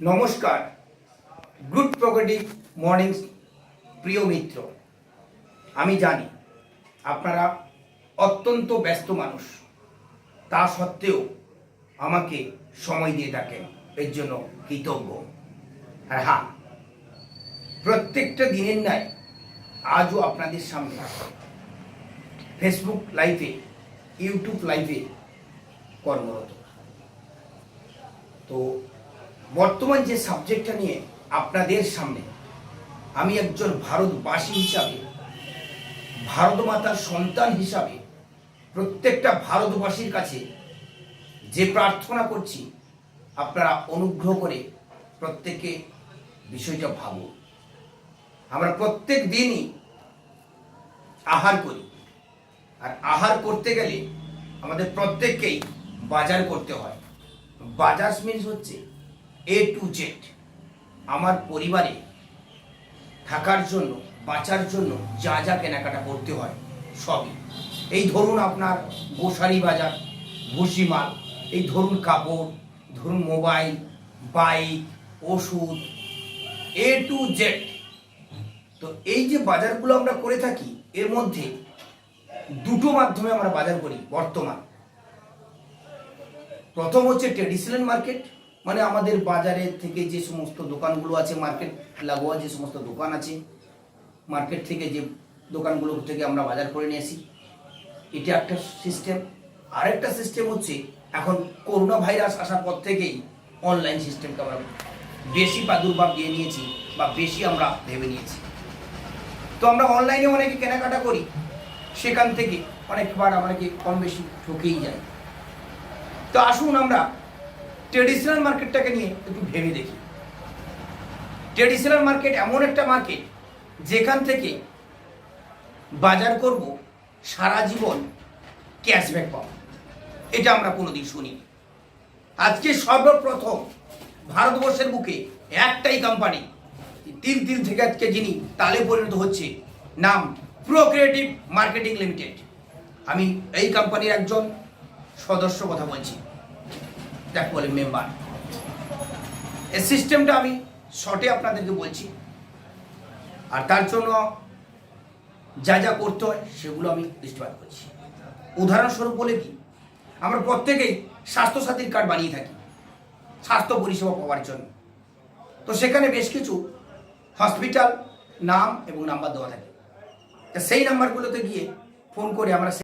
নমস্কার গুড প্রগতি মর্নিং প্রিয় মিত্র। আমি জানি, আপনারা অত্যন্ত ব্যস্ত মানুষ। তা সত্ত্বেও আমাকে সময় দিয়ে থাকেন, এর জন্য কৃতজ্ঞ। আর হ্যাঁ প্রত্যেকটা দিনের ন্যায় আজও আপনাদের সামনে ফেসবুক লাইভে ইউটিউব লাইভে কর্মরত। তো বর্তমান যে সাবজেক্টটা নিয়ে আপনাদের সামনে আমি একজন ভারতবাসী হিসাবে ভারত মাতার সন্তান হিসাবে প্রত্যেকটা ভারতবাসীর কাছে যে প্রার্থনা করছি, আপনারা অনুগ্রহ করে প্রত্যেকে বিষয়টা ভাবুন। আমরা প্রত্যেক দিনই আহার করি। আর আহার করতে গেলে আমাদের প্রত্যেককেই বাজার করতে হয়। বাজার মিন্স হচ্ছে এ টু জেড আমার পরিবারে থাকার জন্য, বাঁচার জন্য যা যা কেনাকাটা করতে হয়, সবই। এই ধরুন আপনার গোসারি বাজার ভুসিমাল এই ধরুন কাপড়, ধরুন মোবাইল, বাইক, ওষুধ এ টু জেড তো এই যে বাজারগুলো আমরা করে থাকি, এর মধ্যে দুটো মাধ্যমে আমরা বাজার করি, বর্তমান। প্রথম হচ্ছে ট্রেডিশনাল মার্কেট মানে আমাদের বাজারের থেকে যে সমস্ত দোকানগুলো আছে মার্কেট লাগোয়া যে সমস্ত দোকান আছে মার্কেট থেকে যে দোকানগুলো থেকে আমরা বাজার করে নিয়ে আসি। এটা একটা সিস্টেম আরেকটা সিস্টেম হচ্ছে, এখন করোনা ভাইরাস আসার পর থেকেই অনলাইন সিস্টেমকে আমরা বেশি প্রাদুর্ভাব দিয়ে নিয়েছি বা বেশি আমরা ভেবে নিয়েছি। তো আমরা অনলাইনে অনেকে কেনাকাটা করি, সেখান থেকে অনেকবার আমাকে কম বেশি ঠকেই যায়। তো আসুন আমরা ট্রেডিশনাল মার্কেটটাকে নিয়ে একটু ভেবে দেখি। ট্রেডিশনাল মার্কেট এমন একটা মার্কেট যেখান থেকে বাজার করব, সারা জীবন ক্যাশব্যাক পাবো। এটা আমরা কোনোদিন শুনি আজকে সর্বপ্রথম ভারতবর্ষের বুকে একটাই কোম্পানি তিল তিল থেকে আজকে যিনি তালে পরিণত হচ্ছে, নাম প্রোক্রিয়েটিভ মার্কেটিং লিমিটেড আমি এই কোম্পানির একজন সদস্য কথা বলছি। যাকে বলে মেম্বার এই সিস্টেমটা আমি শর্টে আপনাদেরকে বলছি। আর তার জন্য যা যা করতে হয়, সেগুলো আমি লিস্টবাদ করছি। উদাহরণস্বরূপ বলে কি আমরা প্রত্যেকেই স্বাস্থ্যসাথীর কার্ড বানিয়ে থাকি, স্বাস্থ্য পরিষেবা পাওয়ার জন্য। তো সেখানে বেশ কিছু হসপিটাল নাম এবং নাম্বার দেওয়া থাকে। সেই নাম্বারগুলোতে গিয়ে ফোন করে আমরা